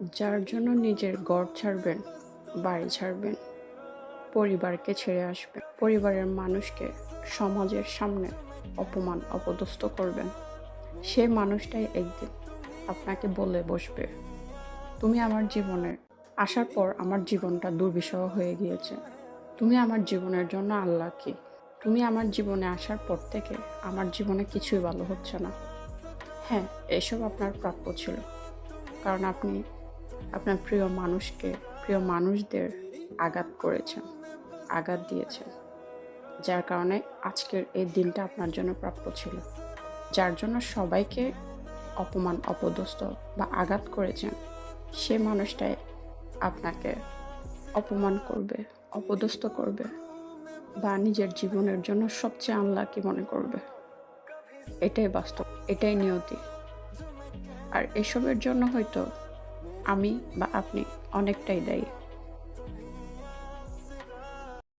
যার জন্য নিজের ঘর ছাড়বেন, বাড়ি ছাড়বেন, পরিবারকে ছেড়ে আসবেন, পরিবারের মানুষকে সমাজের সামনে অপমান, অপদস্থ করবেন। সে মানুষটাই একদিন আপনাকে বলে বসবে, তুমি আমার জীবনে আসার পর আমার জীবনটা দুর্বিষহ হয়ে গিয়েছে। তুমি আমার জীবনের জন্য আল্লাহ কি? তুমি আমার জীবনে আসার পর থেকে আমার জীবনে কিছুই ভালো হচ্ছে না। হ্যাঁ এসব আপনার প্রাপ্য ছিল। কারণ আপনি আপনার প্রিয় মানুষকে, প্রিয় মানুষদের আঘাত করেছেন আঘাত দিয়েছেন যার কারণে আজকের এই দিনটা আপনার জন্য প্রাপ্য ছিল। যার জন্য সবাইকে অপমান, অপদস্থ বা আঘাত করেছেন সে মানুষটাই আপনাকে অপমান করবে, অপদস্থ করবে বা নিজের জীবনের জন্য সবচেয়ে আনলাকি মনে করবে। এটাই বাস্তব, এটাই নিয়তি। আর এসবের জন্য হয়তো আমি বা আপনি অনেকটাই দায়ী।